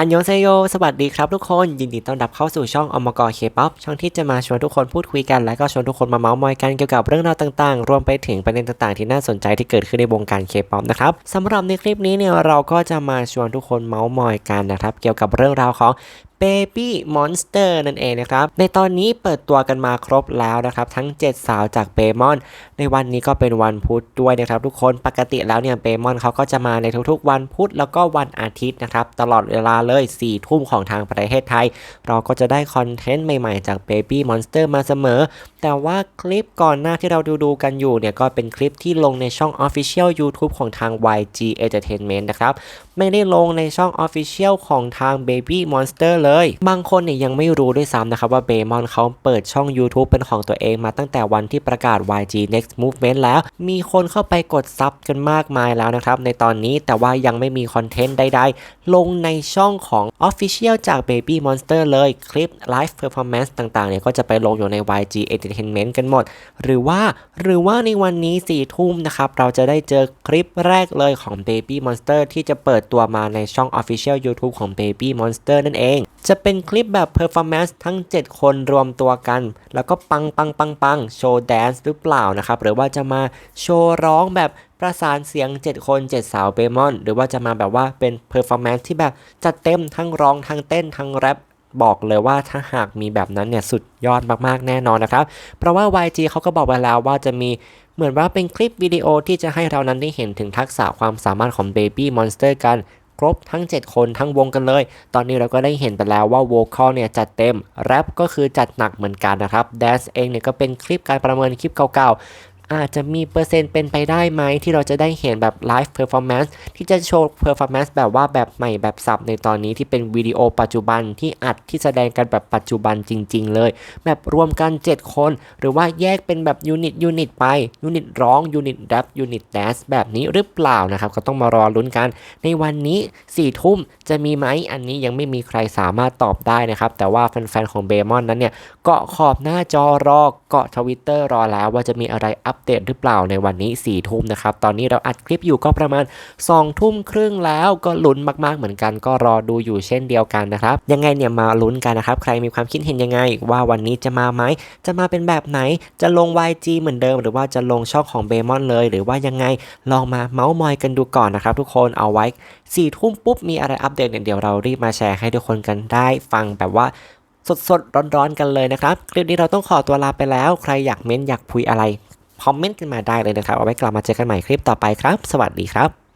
อันยองเซโย สวัสดีครับทุกคน ยินดีต้อนรับเข้าสู่ช่องอมกอเคป๊อปช่องที่จะมาชวนทุกคนพูดคุยกัน และก็ชวนทุกคนมาเมาส์มอยกันเกี่ยวกับเรื่องราวต่างๆ รวมไปถึงประเด็นต่างๆ ที่น่าสนใจที่เกิดขึ้นในวงการเคป๊อปนะครับสำหรับในคลิปนี้เนี่ยเราก็จะมาชวนทุกคนเมาส์มอยกันนะครับ เกี่ยวกับเรื่องราวของ Baby Monster นั่นเองนะครับ ในตอนนี้เปิดตัวกันมาครบแล้วนะครับ ทั้ง 7 สาวจากเบมอน ในวันนี้ก็เป็นวันพุธด้วยนะครับทุกคนปกติแล้วเนี่ยเบมอนเขาก็จะมาในทุกๆ วันพุธแล้วก็วันอาทิตย์นะครับ ตลอดเวลาเลย4ทุ่มของทางประเทศไทย เราก็จะได้คอนเทนต์ใหม่ๆจาก Baby Monster มาเสมอ แต่ว่าคลิปก่อนหน้าที่เราดูดูๆกันอยู่เนี่ยก็เป็นคลิปที่ลงในช่อง Official YouTube ของทาง YG Entertainment นะครับไม่ได้ลงในช่อง Official ของทาง Baby Monster เลยบางคนเนี่ยยังไม่รู้ด้วยซ้ำนะครับว่า b a m o n เขาเปิดช่อง YouTube เป็นของตัวเองมาตั้งแต่วันที่ประกาศ YG Next Movement แล้ว มีคนเข้าไปกดซับกันมากมายแล้วนะครับ ในตอนนี้แต่ว่ายังไม่มีคอนเทนต์ใดๆ ลงในช่องของ Official จาก Baby Monster เลย คลิป Live Performance ต่างๆเนี่ยก็จะไปลงอยู่ใน YG Entertainment กันหมด หรือว่าหรือว่าในวันนี้4ี่ทุ่มนะครับเราจะได้เจอคลิปแรกเลยของ Baby Monster ที่จะเปิดตัวมาในช่อง Official YouTube ของ Baby Monster นั่นเองจะเป็นคลิปแบบ Performance ทั้ง 7 คนรวมตัวกัน แล้วก็ปังปังปังปังโชว์แดนซ์หรือเปล่านะครับ หรือว่าจะมาโชว์ร้องแบบประสานเสียง 7 คน 7 สาวเบมอน หรือว่าจะมาแบบว่าเป็น Performance ที่แบบจัดเต็มทั้งร้องทั้งเต้นทั้งแรปบอกเลยว่าถ้าหากมีแบบนั้นเนี่ยสุดยอดมากๆแน่นอนนะครับ เพราะว่า YG เขาก็บอกไว้แล้วว่าจะมีเหมือนว่าเป็นคลิปวิดีโอที่จะให้เรานั้นได้เห็นถึงทักษะความสามารถของ Baby Monster กัน ครบทั้ง 7 คนทั้งวงกันเลย ตอนนี้เราก็ได้เห็นไปแล้วว่าโวคอลเนี่ยจัดเต็ม แรปก็คือจัดหนักเหมือนกันนะครับแดนซ์เองเนี่ยก็เป็นคลิปการประเมินคลิปเก่าๆ อาจจะมีเปอร์เซ็นต์เป็นไปได้ไหมที่เราจะได้เห็นแบบไลฟ์เพอร์ฟอร์แมนซ์ที่จะโชว์เพอร์ฟอร์แมนซ์แบบว่าแบบใหม่แบบสับในตอนนี้ที่เป็นวิดีโอปัจจุบันที่อัดที่แสดงกันแบบปัจจุบันจริง ๆ เลย แบบรวมกัน 7 คน หรือว่าแยกเป็นแบบยูนิตยูนิตไปยูนิตร้องยูนิตแรปยูนิตแดนซ์แบบนี้หรือเปล่านะครับ ก็ต้องมารอลุ้นกัน ในวันนี้4ี่ทุ่มจะมีไหมอันนี้ยังไม่มีใครสามารถตอบได้นะครับ แต่ว่าแฟนๆของเบมอนนั้นเนี่ยเกาะขอบหน้าจอรอเกาะทวิตเตอร์รอแล้วว่าจะมีอะไรอัปเดตหรือเปล่าในวันนี้4ี่ทุ่มนะครับ ตอนนี้เราอัดคลิปอยู่ก็ประมาณ2ทุ่มครึ่งแล้วก็ลุ้นมาก ๆ เหมือนกัน ก็รอดูอยู่เช่นเดียวกันนะครับ ยังไงเนี่ยมาลุ้นกันนะครับ ใครมีความคิดเห็นยังไง ว่าวันนี้จะมาไหม จะมาเป็นแบบไหน จะลง YG เหมือนเดิม หรือว่าจะลงช่องของเบมอนเลย หรือว่ายังไงลองมาเมาส์มอยกันดูก่อนนะครับ ทุกคนเอาไว้4ี่ทุ่มปุ๊บมีอะไรอัปเดตเนี่ยเดี๋ยวเรารีบมาแชร์ให้ทุกคนกันได้ฟังแบบว่าสดๆ ร้อนๆ กันเลยนะครับ คลิปนี้เราต้องขอตัวลาไปแล้ว ใครอยากเม้น อยากคุยอะไร คอมเมนต์กันมาได้เลยนะครับ เอาไว้กลับมาเจอกันใหม่คลิปต่อไปครับ สวัสดีครับ